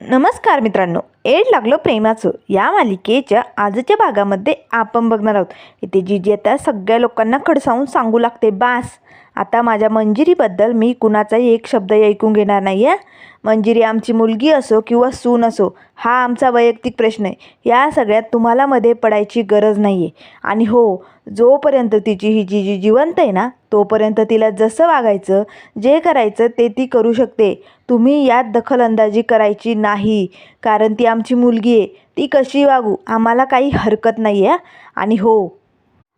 नमस्कार मित्रांनो एड लागलो प्रेमाचं. या मालिकेच्या आजच्या भागामध्ये आपण बघणार आहोत. इथे जीजी आता सगळ्या लोकांना खडसावून सांगू लागते बास. आता माझ्या मंजिरीबद्दल मी कुणाचाही एक शब्द ऐकून घेणार नाही आहे मंजिरी आमची मुलगी असो किंवा सून असो हा आमचा वैयक्तिक प्रश्न आहे. या सगळ्यात तुम्हाला मध्ये पडायची गरज नाही आहे आणि हो जोपर्यंत तिची ही जी जी जिवंत आहे ना तोपर्यंत तिला जसं वागायचं जे करायचं ते ती करू शकते. तुम्ही यात दखलंदाजी करायची नाही कारण ती आमची मुलगी आहे. ती कशी वागू आम्हाला काही हरकत नाही आहे आणि हो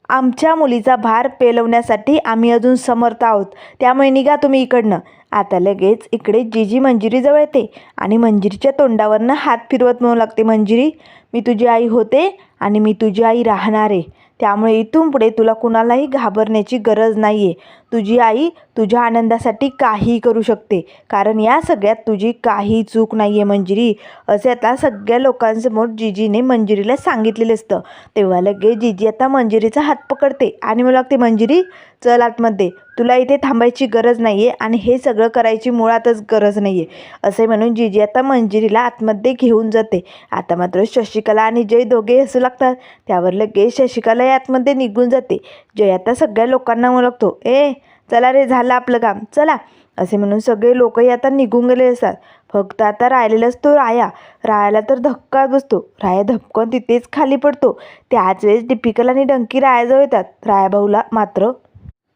आमच्या मुलीचा भार पेलवण्यासाठी आम्ही अजून समर्थ आहोत. त्यामुळे निघा तुम्ही इकडनं. आता लगेच इकडे जीजी मंजिरीजवळ येते आणि मंजिरीच्या तोंडावरनं हात फिरवत म्हणू लागते मंजिरी मी तुझी आई होते आणि मी तुझी आई राहणार. आहे त्यामुळे इथून पुढे तुला कुणालाही घाबरण्याची गरज नाही आहे तुझी आई तुझ्या आनंदासाठी काही करू शकते. कारण या सगळ्यात तुझी काही चूक नाही आहे मंजिरी असे आता सगळ्या लोकांसमोर जिजीने मंजिरीला सांगितलेलं असतं. तेव्हा लगेच जिजी आता मंजिरीचा हात पकडते आणि मला लागते मंजिरी चल आतमध्ये. तुला इथे थांबायची गरज नाही आहे आणि हे सगळं करायची मुळातच गरज नाही आहे असे म्हणून जिजी आता मंजिरीला आतमध्ये घेऊन जाते. आता मात्र शशिकला आणि जय दोघे हसू लागतात. त्यावर लगेच शशिकला आतमध्ये निघून जाते. जय आता सगळ्या लोकांना म्हणतो ए चला रे झालं आपलं काम. चला. असे म्हणून सगळे लोकही आता निघून गेले असतात. फक्त आता राहिलेलाच तो राया. रायाला तर धक्का बसतो. राया धपकन तिथेच खाली पडतो. त्याच वेळेस डिपिकल आणि डंकी रायाजवळ येतात. रायाभाऊला मात्र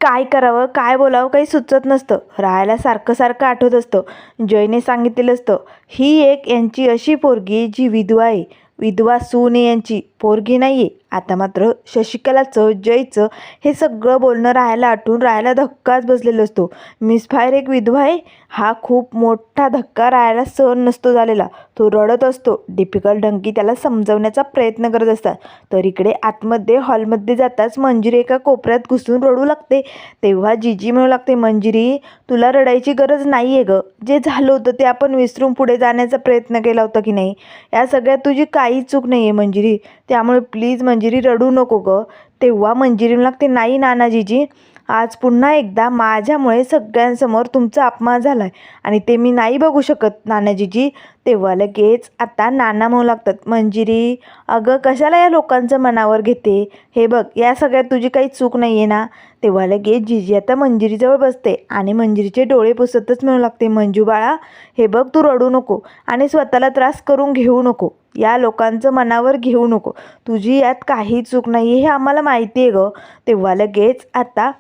काय करावं काय बोलावं काही सुचत नसतं. राहायला सारखं सारखं आठवत असतं. जयने सांगितलेलं असतं ही एक यांची अशी पोरगी जी विधवा आहे. विधवा सून आहे यांची. पोरगी नाही आहे आता मात्र शशिकलाचं जयचं हे सगळं बोलणं राहायला आठून राहायला धक्काच बसलेला असतो. मिस फायर एक विधवा आहे. हा खूप मोठा धक्का राहायला सहन नसतो झालेला. तो रडत असतो. डिफिकल्ट ढंकी त्याला समजवण्याचा प्रयत्न करत असतात. तर इकडे आतमध्ये हॉलमध्ये जाताच मंजिरी एका कोपऱ्यात घुसून रडू लागते. तेव्हा जीजी म्हणू लागते मंजिरी तुला रडायची गरज नाही आहे गं. जे झालं होतं ते आपण विसरून पुढे जाण्याचा प्रयत्न केला होता की नाही? या सगळ्यात तुझी काही चूक नाही आहे मंजिरी. त्यामुळे प्लीज मंजिरी मंजिरी रडू नको गं. तेव्हा मंजिरी लागते नाही नानाजीजी आज पुन्हा एकदा माझ्यामुळे सगळ्यांसमोर तुमचा अपमान झाला आहे आणि ते मी नाही बघू शकत नानाजीजी. तेव्हा लगेच आता नाना म्हणू लागतात मंजिरी अगं कशाला या लोकांचं मनावर घेते? हे बघ या सगळ्यात तुझी काही चूक नाही आहे ना? तेव्हा लगेच जिजी आता मंजिरीजवळ बसते आणि मंजिरीचे डोळे पुसतच म्हणू लागते मंजू बाळा हे बघ तू रडू नको आणि स्वतःला त्रास करून घेऊ नको. या लोकांचं मनावर घेऊ नको. तुझी यात काही चूक नाही हे आम्हाला माहिती आहे गं. तेव्हा लगेच आता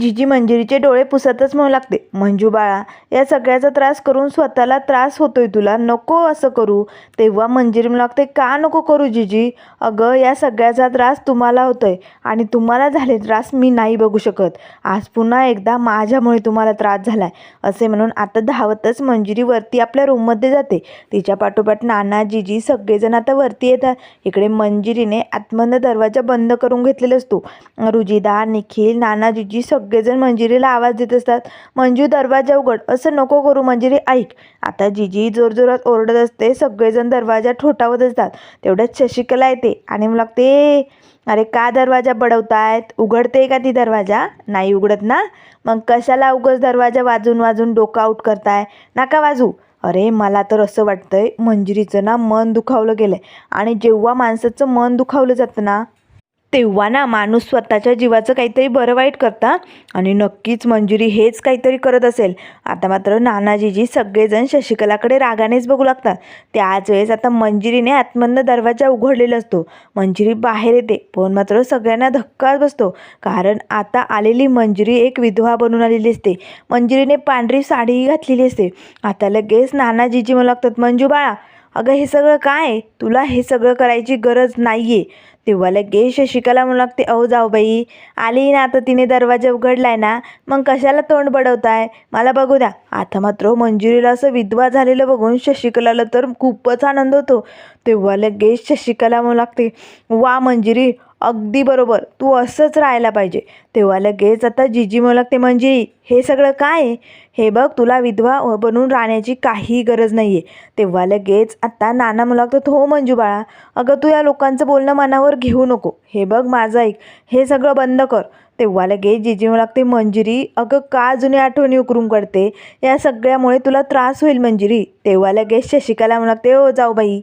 जिजी मंजिरीचे डोळे पुसतच म्हणू लागते. मंजू बाळा या सगळ्याचा त्रास करून स्वतःला त्रास होतोय तुला. नको असं करू. तेव्हा मंजिरी म्हणू लागते का नको करू जिजी? अगं या सगळ्याचा त्रास तुम्हाला होतोय आणि तुम्हाला झाले त्रास मी नाही बघू शकत. आज पुन्हा एकदा माझ्यामुळे तुम्हाला त्रास झालाय. असे म्हणून आता धावतच मंजिरी वरती आपल्या रूममध्ये जाते. तिच्या पाठोपाठ नाना जिजी सगळेजण आता वरती येतात. इकडे मंजिरीने आतमधनं दरवाजा बंद करून घेतलेला असतो. रुजिदा निखिल नाना जिजी सगळेजण मंजिरीला आवाज देत असतात मंजू दरवाजा उघड असं नको करू मंजिरी ऐक. आता जिजी जोरजोरात ओरडत असते सगळेजण दरवाजा ठोठावत असतात. तेवढ्यात शशिकला येते आणि मग लागते अरे का दरवाजा बडवतायत? उघडते का ती दरवाजा? नाही उघडत ना? मग कशाला उगच दरवाजा वाजून वाजून डोकं आऊट करताय? नाका वाजू अरे मला तर असं वाटतंय मंजिरीचं ना मन दुखावलं गेलं आहे आणि जेव्हा माणसाचं मन दुखावलं जातं ना तेव्हा ना माणूस स्वतःच्या जीवाचं काहीतरी बरं वाईट करता आणि नक्कीच मंजिरी हेच काहीतरी करत असेल. आता मात्र नानाजीजी सगळेजण शशिकलाकडे रागानेच बघू लागतात. त्याच वेळेस आता मंजिरीने आतमधनं दरवाजा उघडलेला असतो. मंजिरी बाहेर येते पण मात्र सगळ्यांना धक्काच बसतो. कारण आता आलेली मंजिरी एक विधवा बनून आलेली असते. मंजिरीने पांढरी साडीही घातलेली असते. आता लगेच नानाजीजी मला लागतात मंजू बाळा अगं हे सगळं काय? आहे? तुला हे सगळं करायची गरज नाही आहे तेव्हा लगेच शशिकाला म्हणू लागते अहो जाऊ बाई. आली ना आता तिने दरवाजा उघडलाय ना. मग कशाला तोंड बडवताय? मला बघू द्या. आता मात्र मंजुरीला असं विधवा झालेलं बघून शशिकलाला तर खूपच आनंद होतो. तेव्हा लगेच शशिकला म्हणू लागते वा मंजिरी अगदी बरोबर. तू असंच राहायला पाहिजे. तेव्हा लगेच आता जिजी मला लागते मंजिरी म्हणजे, हे सगळं काय? आहे हे बघ तुला विधवा बनून राहण्याची काही गरज नाही आहे तेव्हा लगेच आता नाना म्हणू लागतात हो मंजू बाळा अगं तू या लोकांचं बोलणं मनावर घेऊ नको. हे बघ माझं ऐक. हे सगळं बंद कर. तेव्हा लगेच जिजी मला लागते मंजिरी अगं का जुनी आठवणी उकरून करते या सगळ्यामुळे तुला त्रास होईल मंजिरी. तेव्हा लगेच शशिकाला मला लागते हो जाऊ बाई.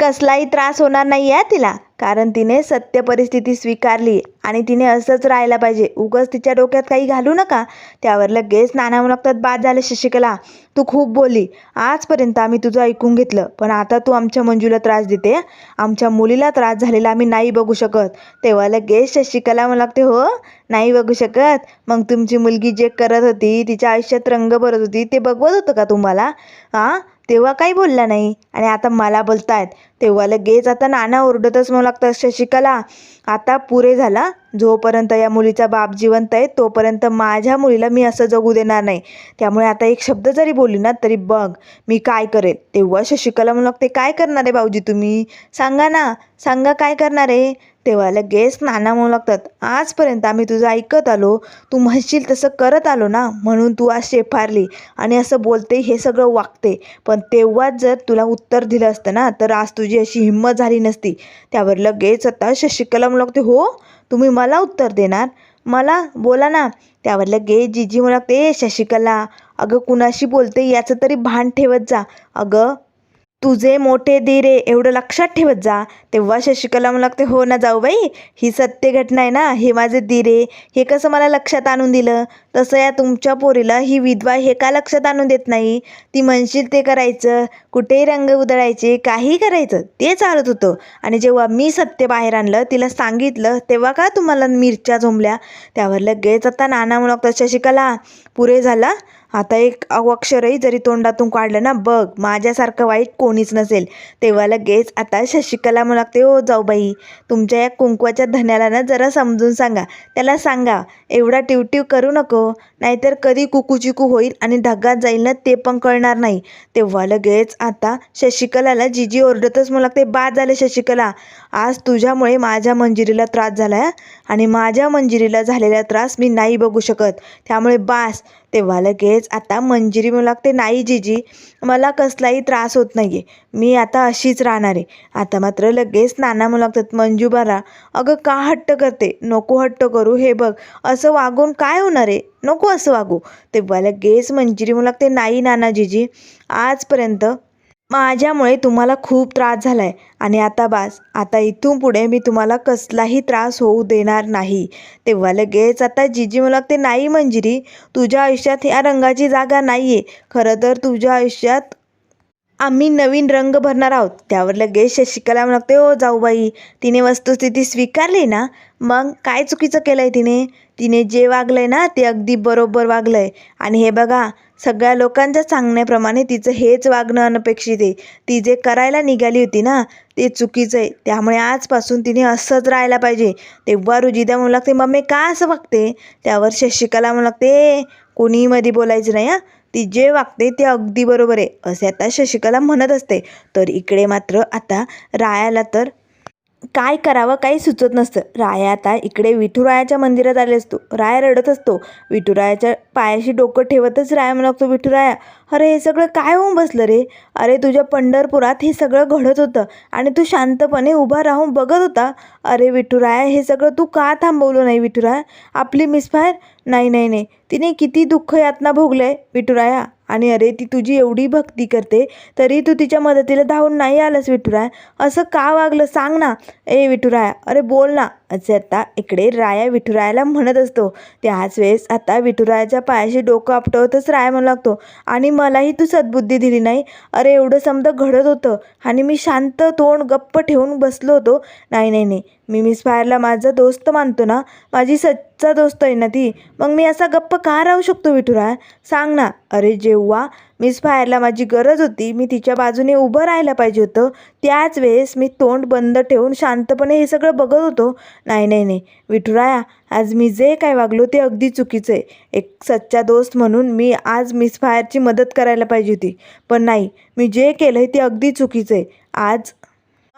कसलाही त्रास होणार नाही आहे तिला. कारण तिने सत्य परिस्थिती स्वीकारली आणि तिने असंच राहायला पाहिजे. उगच तिच्या डोक्यात काही घालू नका. त्यावर लगेच नाना म्हणू लागतात बाद झालं. शशिकला तू खूप बोलली. आजपर्यंत आम्ही तुझं ऐकून घेतलं. पण आता तू आमच्या मंजूला त्रास देते. आमच्या मुलीला त्रास झालेला आम्ही नाही बघू शकत. तेव्हा लगेच शशिकला मला लागते हो नाही बघू शकत. मग तुमची मुलगी जे करत होती तिच्या आयुष्यात रंग भरत होती ते बघवत होतं का तुम्हाला? हां तेव्हा काही बोलला नाही. आणि आता मला बोलतायत. तेव्हा लगेच आता नाना ओरडतच म्हणू लागतात शशिकला आता पुरे झाला. जोपर्यंत या मुलीचा बाप जिवंत आहे तोपर्यंत माझ्या मुलीला मी असं जगू देणार नाही. त्यामुळे आता एक शब्द जरी बोलली ना तरी बघ मी काय करेल? तेव्हा शशिकला म्हणू लागते काय करणार आहे भाऊजी तुम्ही? सांगा ना. सांगा काय करणार आहे? तेव्हा लगेच नाना म्हणू लागतात आजपर्यंत आम्ही तुझं ऐकत आलो तू म्हणशील तसं करत आलो ना म्हणून तू आज शेफारली. आणि असं बोलते हे सगळं वागते. पण तेव्हाच जर तुला उत्तर दिलं असतं ना तर आज तुझी अशी हिंमत झाली नसती. त्यावर लगेच आता शशिकला म्हणू लागते हो तुम्ही मला उत्तर देणार? मला? बोला ना. त्यावर लगेच जिजी म्हणू लागते "ए, शशिकला अगं कुणाशी बोलते याचं तरी भान ठेवत जा. अगं तुझे मोठे दिरे एवढं लक्षात ठेवत जा. तेव्हा शशिकला म्हणू लागते हो ना जाऊ बाई ही सत्य घटना आहे ना हे माझे दिरे हे कसं मला लक्षात आणून दिलं? तसं या तुमच्या पोरीला ही विधवा हे का लक्षात आणून देत नाही? ती म्हणशील ते करायचं कुठेही रंग उधळायचे काही करायचं ते चालत होतं. आणि जेव्हा मी सत्य बाहेर आणलं तिला सांगितलं तेव्हा का तुम्हाला मिरच्या झोंबल्या? त्यावर लगेच आता नाना म्हणू लागतात शशिकला पुरे झाला? आता एक अक्षरही जरी तोंडातून काढलं ना बघ माझ्यासारखं वाईट कोणीच नसेल. तेव्हा लगेच आता शशिकला म्हणू लागते ओ जाऊ बाई तुमच्या या कुंकवाच्या धन्याला ना जरा समजून सांगा. त्याला सांगा एवढा टिवटिव करू नको नाहीतर कधी कुकूचिकू होईल आणि ढगात जाईल ना ते पण कळणार नाही. तेव्हा लगेच आता शशिकलाला जिजी ओरडतच म्हणू लागते बाद झाले शशिकला आज तुझ्यामुळे माझ्या मंजिरीला त्रास झाला आहे आणि माझ्या मंजिरीला झालेला त्रास मी नाही बघू शकत. त्यामुळे बास तेव्हा लगेच आता मंजिरी म्हणू लागते नाही जिजी मला कसलाही त्रास होत नाही आहे मी आता अशीच राहणार आहे. आता मात्र लगेच नाना म्हणू लागतात मंजू बारा अगं का हट्ट करते? नको हट्ट करू हे बघ असं वागून काय होणार आहे? नको असं वागू. तेव्हा लगेच मंजिरी म्हणू लागते नाही नाना जिजी आजपर्यंत माझ्यामुळे तुम्हाला खूप त्रास झाला आहे आणि आता बास आता इथून पुढे मी तुम्हाला कसलाही त्रास होऊ देणार नाही. तेव्हा लगेच आता जिजी मला लागते नाही मंजिरी तुझ्या आयुष्यात या रंगाची जागा नाही आहे खरं तर तुझ्या आयुष्यात आम्ही नवीन रंग भरणार आहोत. त्यावर लगेच शशिकला म्हणते ओ हो, जाऊबाई तिने वस्तुस्थिती स्वीकारली ना मग काय चुकीचं केलं आहे तिने? तिने जे वागलं आहे ना ते अगदी बरोबर वागलं आहे आणि हे बघा सगळ्या लोकांच्या सांगण्याप्रमाणे तिचं हेच वागणं अनपेक्षित आहे. ती जे करायला निघाली होती ना ते चुकीचं आहे. त्यामुळे आजपासून तिने असंच राहायला पाहिजे. तेव्हा रुजिदा म्हणू लागते मम्मी का असं वागते? त्यावर शशिकला म्हणू लागते कोणीही मध्ये बोलायचं नाही हां. ती जे वागते ते अगदी बरोबर आहे. असे आता शशिकला म्हणत असते. तर इकडे मात्र आता रायाला तर काय करावं काही सुचत नसतं. राया आता इकडे विठुरायाच्या मंदिरात आले असतो. राया रडत असतो. विठुरायाच्या पायाशी डोकं ठेवतच राया लागतो विठुराया अरे हे सगळं काय होऊन बसलं रे? अरे तुझ्या पंढरपुरात हे सगळं घडत होतं आणि तू शांतपणे उभा राहून बघत होता? अरे विठुराया हे सगळं तू का थांबवलं नाही विठुराया? आपली मिसफायर नाही नाही नाही. तिने किती दुःख यातना भोगलं आहे विठुराया. आणि अरे ती तुझी एवढी भक्ती करते तरी तू तिच्या मदतीला धावून नाही आलंस विठुराया. असं का वागलं? सांग ना. ए विठुराया. अरे बोल ना. आता इकडे राया विठुरायाला म्हणत असतो त्याच वेळेस आता विठुरायाच्या पायाशी डोकं आपटवतच राया म्हणू लागतो. आणि मलाही तू सद्बुद्धी दिली नाही. अरे एवढं समजा घडत होतं. आणि मी शांत तोंड गप्प ठेवून बसलो होतो. नाही नाही नाही. मी मिस फायरला माझा दोस्त मानतो ना. माझी सच्चा दोस्त आहे ना ती. मग मी असा गप्प का राहू शकतो विठुराया? सांग ना. अरे जेव्हा मिस फायरला माझी गरज होती मी तिच्या बाजूने उभं राहायला पाहिजे होतं. त्याच वेळेस मी तोंड बंद ठेवून शांतपणे हे सगळं बघत होतो. नाही नाही नाही. विठुराया आज मी जे काय वागलो ते अगदी चुकीचं आहे. एक सच्चा दोस्त म्हणून मी आज मिस फायरची मदत करायला पाहिजे होती. पण नाही मी जे केलं आहे ते अगदी चुकीचं आहे. आज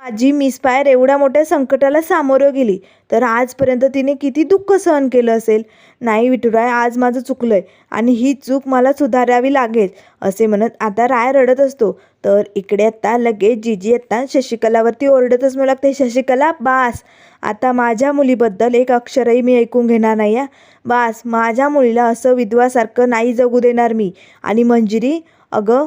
माझी मिसफायर एवढ्या मोठ्या संकटाला सामोरं गेली. तर आजपर्यंत तिने किती दुःख सहन केलं असेल? नाही विठुराय आज माझं चुकलं आहे आणि ही चूक मला सुधारावी लागेल असे म्हणत आता राय रडत असतो. तर इकडे आत्ता लगेच जिजी आत्ता शशिकलावरती ओरडतच म्हणू लागते शशिकला बास आता माझ्या मुलीबद्दल एक अक्षरही मी ऐकून घेणार नाही या बास माझ्या मुलीला असं विधवासारखं नाही जगू देणार मी. आणि मंजिरी अगं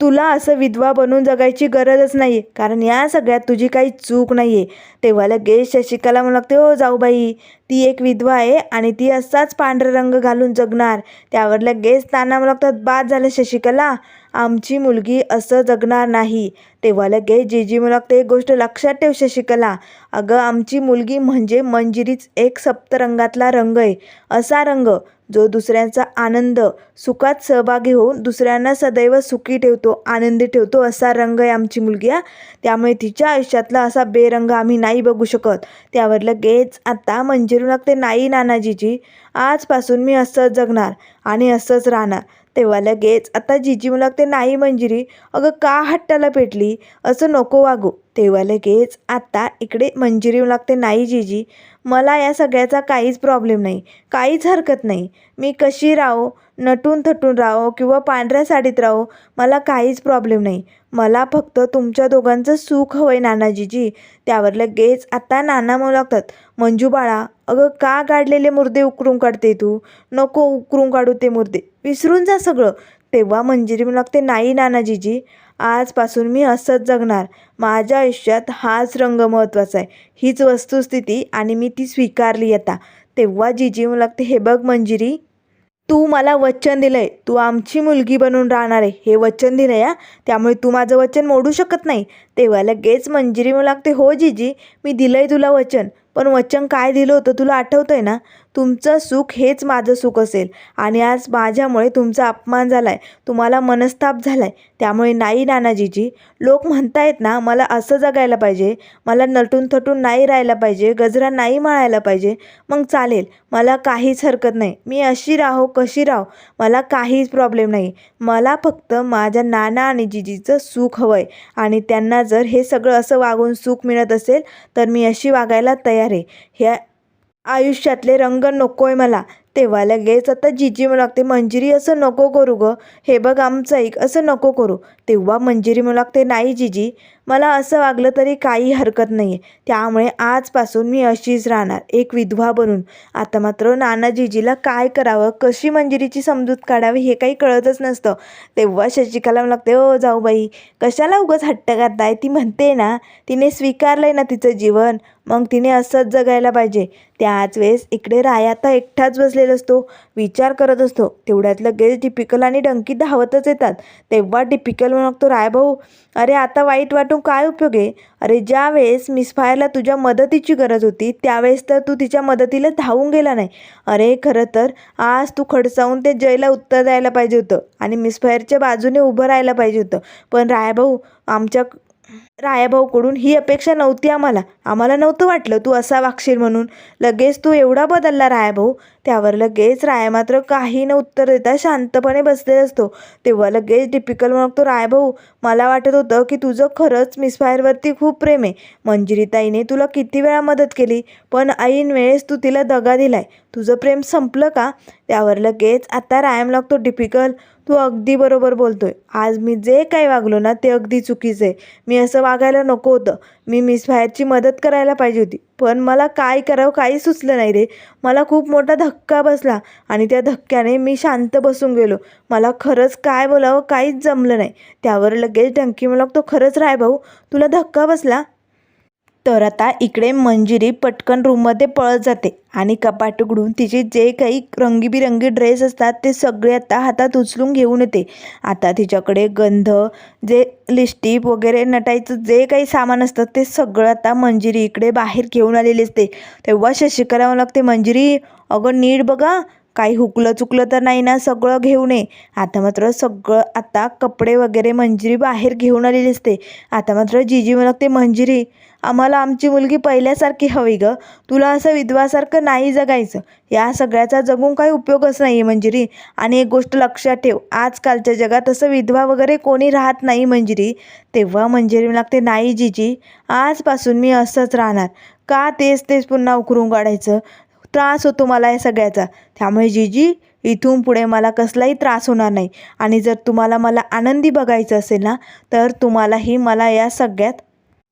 तुला असं विधवा बनून जगायची गरजच नाही आहे कारण या सगळ्यात तुझी काही चूक नाही आहे तेव्हा लगेच शशिकला म्हणू लागते हो जाऊबाई ती एक विधवा आहे आणि ती असाच पांढरा रंग घालून जगणार. त्यावर लगेच ताना म्हणू लागतात बाद झालं शशिकला. आमची मुलगी असं जगणार नाही. तेव्हा लगेच जीजी म्हणू ते एक गोष्ट लक्षात ठेव शशिकला अगं आमची मुलगी म्हणजे मंजिरीच एक सप्तरंगातला रंग आहे. असा रंग जो दुसऱ्यांचा आनंद सुखात सहभागी होऊन दुसऱ्यांना सदैव सुखी ठेवतो आनंदी ठेवतो असा रंग आहे आमची मुलगी हा. त्यामुळे तिच्या आयुष्यातला असा बेरंग आम्ही नाही बघू शकत. त्यावर लगेच आता मंजिरू लागते नाही नानाजीजी आजपासून मी असंच जगणार आणि असंच राहणार. तेव्हा लगेच आता जिजी मला लागते नाही मंजिरी. अगं का हट्टाला पेटली? असं नको वागू. तेव्हा लगेच आता इकडे मंजिरी लागते नाही जिजी. मला या सगळ्याचा काहीच प्रॉब्लेम नाही. काहीच हरकत नाही. मी कशी राहो? नटून थटून राहो किंवा पांढऱ्या साडीत राहो? मला काहीच प्रॉब्लेम नाही. मला फक्त तुमच्या दोघांचं सुख हवं आहे नानाजीजी त्यावर लगेच आता नाना म्हणू लागतात मंजू बाळा अगं का गाडलेले मुर्दे उकरून काढते तू? नको उकरून काढू ते मुर्दे. विसरून जा सगळं. तेव्हा मंजिरी म्हणू लागते नाही नानाजीजी आजपासून मी असंच जगणार. माझ्या आयुष्यात हाच रंग महत्त्वाचा आहे. हीच वस्तुस्थिती आणि मी ती स्वीकारली आता. तेव्हा जीजी म्हणू लागते हे बघ मंजिरी तू मला वचन दिलं आहे तू आमची मुलगी बनून राहणार आहे. हे वचन दिलं आहे त्यामुळे तू माझं वचन मोडू शकत नाही. तेव्हा लगेच मंजिरी म्हणू लागते हो जीजी मी दिलं आहे तुला वचन. पण वचन काय दिलं होतं तुला आठवतं आहे ना? तुमचं सुख हेच माझं सुख असेल. आणि आज माझ्यामुळे तुमचा अपमान झाला आहे तुम्हाला मनस्ताप झाला आहे त्यामुळे नाही नानाजीजी. लोक म्हणतायत ना मला असं जगायला पाहिजे. मला नटून थटून नाही राहायला पाहिजे. गजरा नाही माळायला पाहिजे. मग चालेल. मला काहीच हरकत नाही. मी अशी राहो कशी राहो. मला काहीच प्रॉब्लेम नाही. मला फक्त माझ्या नाना आणि जिजीचं सुख हवं आहे आणि त्यांना जर हे सगळं असं वागून सुख मिळत असेल तर मी अशी वागायला तयार आहे. ह्या आयुष्यातले रंग नको आहे मला. तेव्हा लगेच आता जिजी लागते मंजिरी असं नको करू गं. हे बघ आमचं ऐक असं नको करू. तेव्हा मंजिरी म्हणू लागते नाही जिजी मला असं वागलं तरी काही हरकत नाही आहे त्यामुळे आजपासून मी अशीच राहणार एक विधवा बनून. आता मात्र नाना जिजीला काय करावं कशी मंजिरीची समजूत काढावी हे काही कळतच नसतं. तेव्हा शशिकला लागते ओ जाऊ बाई कशाला उगाच हट्ट करताय ती म्हणते ना तिने स्वीकारलं आहे ना तिचं जीवन. मग तिने असंच जगायला पाहिजे. त्याच वेळेस इकडे राया आता एकटाच बसलेला असतो. विचार करत असतो. तेवढ्यात लगेच टिपिकल आणि डंकी धावतच येतात. तेव्हा टिपिकल म्हणतो रायभाऊ अरे आता वाईट वाटून काय उपयोग आहे? अरे ज्या वेळेस मिसफायरला तुझ्या मदतीची गरज होती त्यावेळेस तर तू तिच्या मदतीला धावून गेला नाही. अरे खरं तर आज तू खडसावून ते जयला उत्तर द्यायला पाहिजे होतं आणि मिसफायरच्या बाजूने उभं राहायला पाहिजे होतं. पण रायभाऊ आमच्या रायाभाऊकडून ही अपेक्षा नव्हती आम्हाला. आम्हाला नव्हतं वाटलं तू असा वागशील म्हणून. लगेच तू एवढा बदलला रायाभाऊ. त्यावर लगेच राया मात्र काही न उत्तर देता शांतपणे बसलेला असतो. तेव्हा लगेच टिपिकल म्हणतो रायभाऊ मला वाटत होतं की तुझं खरंच मिसफायरवरती खूप प्रेम आहे. मंजिरीताईने तुला किती वेळा मदत केली पण ऐन वेळेस तू तिला दगा दिलाय. तुझं प्रेम संपलं का? त्यावर लगेच आता रायम लागतो टिपिकल तू अगदी बरोबर बोलतोय. आज मी जे काही वागलो ना ते अगदी चुकीचं आहे. मी असं वागायला नको होतं. मी मिस फायरची मदत करायला पाहिजे होती. पण मला काय करावं काही सुचलं नाही रे. मला खूप मोठा धक्का बसला आणि त्या धक्क्याने मी शांत बसून गेलो. मला खरंच काय बोलावं काहीच जमलं नाही. त्यावर लगेच डंकी मला तो खरंच राय भाऊ तुला धक्का बसला? तर आता इकडे मंजिरी पटकन रूममध्ये पळत जाते आणि कपाट उघडून तिचे जे काही रंगीबिरंगी ड्रेस असतात ते सगळे आता हातात उचलून घेऊन येते. आता तिच्याकडे गंध जे लिस्टिप वगैरे नटायचं जे काही सामान असतं ते सगळं आता मंजिरी इकडे बाहेर घेऊन आलेली असते. तेव्हा शशिकला मला लागते मंजिरी अगं नीट बघा काही हुकलं चुकलं तर नाही ना सगळं घेऊन ये. आता मात्र सगळं आता कपडे वगैरे मंजिरी बाहेर घेऊन आलेली असते आता मात्र जिजी ते मंजिरी आम्हाला आमची मुलगी पहिल्यासारखी हवी गं. तुला असं विधवासारखं नाही जगायचं. या सगळ्याचा जगून काही उपयोगच नाही आहे मंजिरी. आणि एक गोष्ट लक्षात ठेव आजकालच्या जगात असं विधवा वगैरे कोणी राहत नाही मंजिरी. तेव्हा मंजिरी लागते नाही जिजी आजपासून मी असंच राहणार. का तेच तेच पुन्हा उकरून काढायचं? त्रास होतो मला या सगळ्याचा. त्यामुळे जिजी इथून पुढे मला कसलाही त्रास होणार नाही. आणि जर तुम्हाला मला आनंदी बघायचं असेल ना तर तुम्हालाही मला या सगळ्यात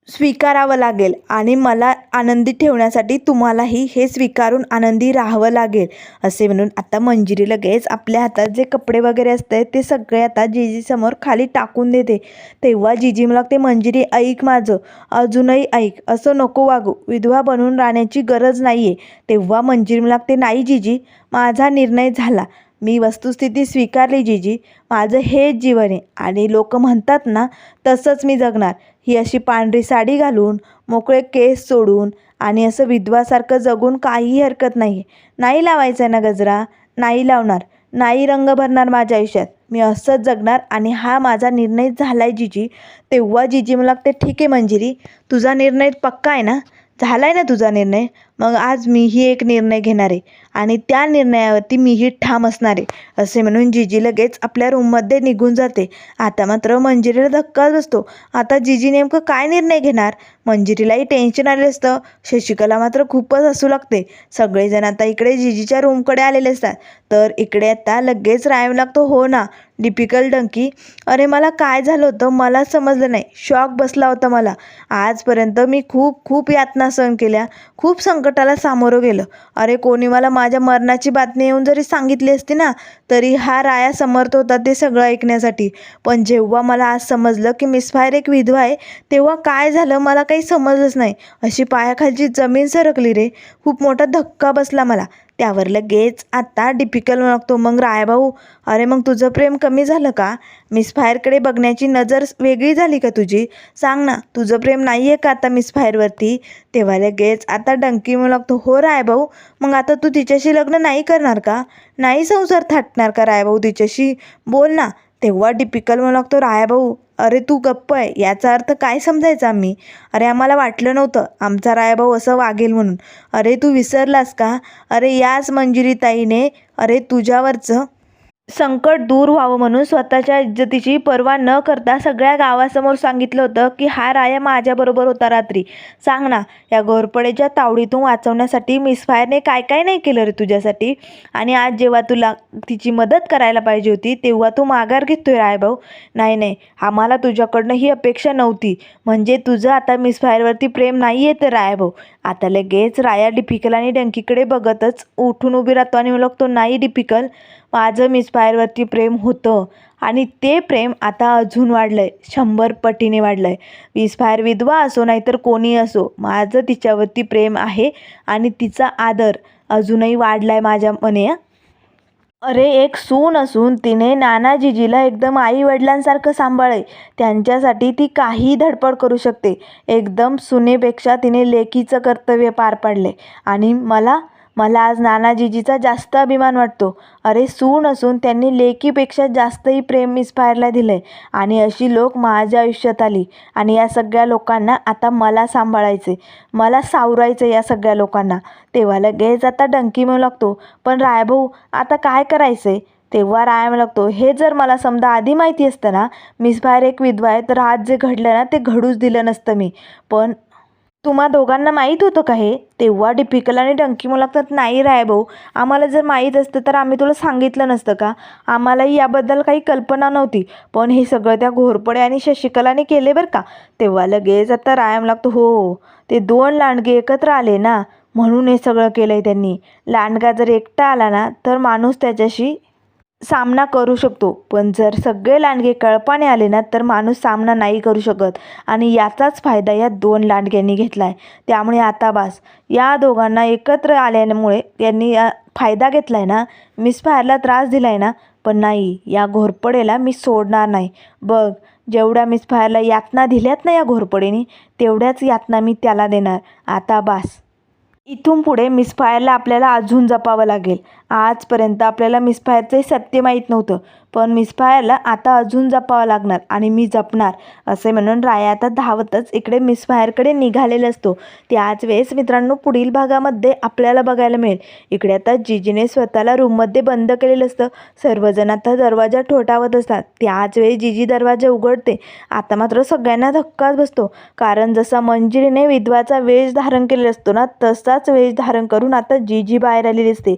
स्वीकारावं लागेल आणि मला आनंदी ठेवण्यासाठी तुम्हालाही हे स्वीकारून आनंदी राहावं लागेल असे म्हणून आता मंजिरी लगेच आपल्या हातात जे कपडे वगैरे असते ते सगळे आता जीजीसमोर खाली टाकून देते. तेव्हा जिजी मला ते मंजिरी ऐक माझं. अजूनही ऐक. असं नको वागू. विधवा बनून राहण्याची गरज नाही आहे तेव्हा मंजिरी मला लागते नाही जिजी. माझा निर्णय झाला. मी वस्तुस्थिती स्वीकारली जिजी. माझं हेच जीवन आहे. आणि लोक म्हणतात ना तसंच मी जगणार. ही अशी पांढरी साडी घालून मोकळे केस सोडून आणि असं विधवासारखं जगून काहीही हरकत नाही. आहे नाही लावायचं आहे ना गजरा? नाही लावणार. नाही रंग भरणार माझ्या आयुष्यात. मी असंच जगणार आणि हा माझा निर्णय झाला आहे जिजी. तेव्हा जिजी मला ते ठीक आहे मंजिरी. तुझा निर्णय पक्का आहे ना? झाला आहे ना तुझा निर्णय? मग आज मीही एक निर्णय घेणार आहे. आणि त्या निर्णयावरती मीही ठाम असणार आहे असे म्हणून जिजी लगेच आपल्या रूममध्ये निघून जाते. आता मात्र मंजिरीला धक्काच बसतो. आता जिजी नेमकं काय निर्णय घेणार? मंजिरीलाही टेन्शन आले असतं. शशिकला मात्र खूपच हसू लागते. सगळेजण आता इकडे जिजीच्या रूमकडे आलेले असतात. तर इकडे आता लगेच राहावं लागतो. हो ना डिपिकल डंकी? अरे मला काय झालं होतं? मला समजलं नाही. शॉक बसला होता मला. आजपर्यंत मी खूप खूप यातना सहन केल्या. खूप संकटाला सामोरं गेलं. अरे कोणी मला माझ्या मरणाची बातमी येऊन जरी सांगितली असती ना तरी हा राया समर्थ होता ते सगळं ऐकण्यासाठी. पण जेव्हा मला आज समजलं की मिस फायर एक विधवा आहे तेव्हा काय झालं मला काही समजलंच नाही. अशी पायाखालची जमीन सरकली रे. खूप मोठा धक्का बसला मला. त्यावर लगेच आता डिपिकल लागतो मग रायभाऊ अरे मग तुझं प्रेम कमी झालं का? मिस फायरकडे बघण्याची नजर वेगळी झाली का तुझी? सांग ना तुझं प्रेम नाही आहे का आता मिस फायरवरती? तेव्हा लगेच आता डंकी म्हणू लागतो हो रायभाऊ मग आता तू तिच्याशी लग्न नाही करणार का? नाही संसार थाटणार का रायभाऊ तिच्याशी? बोल ना. तेव्हा डिपिकल म्हणू लागतो रायभाऊ अरे तू गप्प आहे याचा अर्थ काय समजायचा आम्ही? अरे आम्हाला वाटलं नव्हतं आमचा रायभाऊ असं वागेल म्हणून. अरे तू विसरलास का? अरे याच मंजिरीताईने अरे तुझ्यावरचं संकट दूर व्हावं म्हणून स्वतःच्या इज्जतीची पर्वा न करता सगळ्या गावासमोर सांगितलं होतं की हा राया माझ्याबरोबर होता रात्री. सांग ना या घोरपडेच्या तावडीतून वाचवण्यासाठी मिसफायरने काय काय नाही केलं रे तुझ्यासाठी? आणि आज जेव्हा तुला तिची मदत करायला पाहिजे होती तेव्हा तू माघार घेतोय रायभाऊ. नाही नाही आम्हाला तुझ्याकडनं ही अपेक्षा नव्हती. म्हणजे तुझं आता मिसफायरवरती प्रेम नाही आहे तर रायभाऊ. आता लगेच राया डिफिकल आणि डंकीकडे बघतच उठून उभी राहतो आणि म्हणतो नाही डिफिकल. माझं मिसफायरवरती प्रेम होतं. आणि ते प्रेम आता अजून वाढलं आहे शंभर पटीने वाढलं आहे मिसफायर विधवा असो नाहीतर कोणी असो माझं तिच्यावरती प्रेम आहे आणि तिचा आदर अजूनही वाढला आहे माझ्या मने अरे एक सून असून तिने नानाजीजीला एकदम आई वडिलांसारखं सांभाळे त्यांच्यासाठी ती काही धडपड करू शकते. एकदम सुनेपेक्षा तिने लेकीचं कर्तव्य पार पाडले आणि मला मला आज नानाजीजीचा जास्त अभिमान वाटतो. अरे सून असून त्यांनी लेकीपेक्षा जास्तही प्रेम मिसफायरला दिलं आहे आणि अशी लोक माझ्या आयुष्यात आली आणि या सगळ्या लोकांना आता मला सांभाळायचे मला सावरायचं या सगळ्या लोकांना. तेव्हा लगेच आता डंकी मिळू लागतो. पण रायभाऊ आता काय करायचं आहे तेव्हा राया लागतो हे जर मला समजा आधी माहिती असतं ना मिसफायर एक विधवा आहे तर आज जे घडलं ना ते घडूच दिलं नसतं मी. पण तुम्हा दोघांना माहीत होतं का हे? तेव्हा डिपिकल आणि डंकी मला लागतात नाही राय भाऊ. आम्हाला जर माहीत असतं तर आम्ही तुला सांगितलं नसतं का? आम्हालाही याबद्दल काही कल्पना नव्हती. पण हे सगळं त्या घोरपडे आणि शशिकलाने केले बरं का? तेव्हा लगेच आता रायम लागतो हो हो ते दोन लांडगे एकत्र आले ना? म्हणून हे सगळं केलं आहे त्यांनी. लांडगा जर एकटा आला ना तर माणूस त्याच्याशी सामना करू शकतो. पण जर सगळे लांडगे कळपाने आले ना तर माणूस सामना नाही करू शकत. आणि याचाच फायदा या दोन लांडग्यांनी घेतला आहे त्यामुळे आता बास. या दोघांना एकत्र आल्यामुळे त्यांनी फायदा घेतला आहे ना मिसफायरला त्रास दिला आहे ना. पण नाही या घोरपडेला मी सोडणार नाही. बघ जेवढ्या मिसफायरला यातना दिल्यात ना या घोरपडेने तेवढ्याच यातना मी त्याला देणार. आता बास. इथून पुढे मिसफायरला आपल्याला अजून जपावं लागेल. आजपर्यंत आपल्याला मिसफायरचंही सत्य माहीत नव्हतं. पण मिसफायरला आता अजून जपावं लागणार आणि मी जपणार असे म्हणून राया आता धावतच इकडे मिसफायरकडे निघालेला असतो. त्याच वेळेस मित्रांनो पुढील भागामध्ये आपल्याला बघायला मिळेल. इकडे आता जिजीने स्वतःला रूममध्ये बंद केलेलं असतं. सर्वजण आता दरवाजा ठोठावत असतात. त्याच वेळी जिजी दरवाजा उघडते. आता मात्र सगळ्यांना धक्काच बसतो. कारण जसा मंजिरीने विधवाचा वेश धारण केलेला असतो ना तसाच वेश धारण करून आता जिजी बाहेर आलेली असते.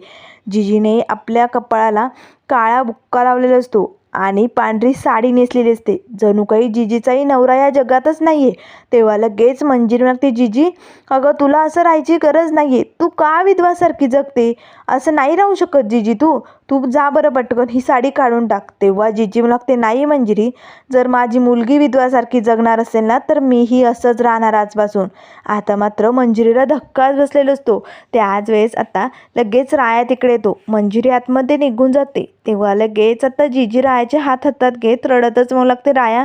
जिजीने आपल्या कपाळाला काळा बुक्का लावलेला असतो आणि पांढरी साडी नेसलेली असते. जणू काही जिजीचाही नवरा या जगातच नाही आहे तेव्हा लगेच मंजिरी लागते जिजी अगं तुला असं राहायची गरज नाही आहे तू का विधवासारखी जगते? असं नाही राहू शकत जिजी तू. तू जा बरं पटकन ही साडी काढून टाक. तेव्हा जिजी लागते नाही मंजिरी. जर माझी मुलगी विधवासारखी जगणार असेल ना तर मीही असंच राहणार आजपासून. आता मात्र मंजिरीला धक्काच बसलेला असतो. त्याच वेळेस आता लगेच राया तिकडे येतो. मंजिरी आतमध्ये निघून जाते. तेव्हा लगेच आता जिजी रायाचे हात हातात घेत रडतच मग लागते राया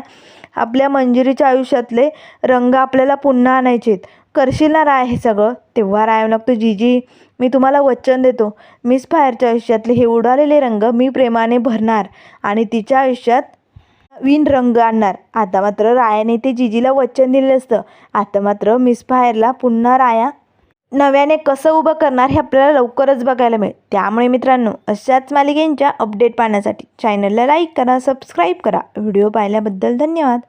आपल्या मंजिरीच्या आयुष्यातले रंग आपल्याला पुन्हा आणायचे आहेत करशील ना राय हे सगळं? तेव्हा राय लागतो जिजी मी तुम्हाला वचन देतो. मिस फायरच्या आयुष्यातले हे उडालेले रंग मी प्रेमाने भरणार आणि तिच्या आयुष्यात नवीन रंग आणणार. आता मात्र रायाने ते जिजीला वचन दिलेलं असतं. आता मात्र मिस फायरला पुन्हा राया नव्याने कसं उभं करणार हे आपल्याला लवकरच बघायला मिळेल. त्यामुळे मित्रांनो अशाच मालिकेंच्या अपडेट पाहण्यासाठी चॅनलला लाईक करा सबस्क्राईब करा. व्हिडिओ पाहिल्याबद्दल धन्यवाद.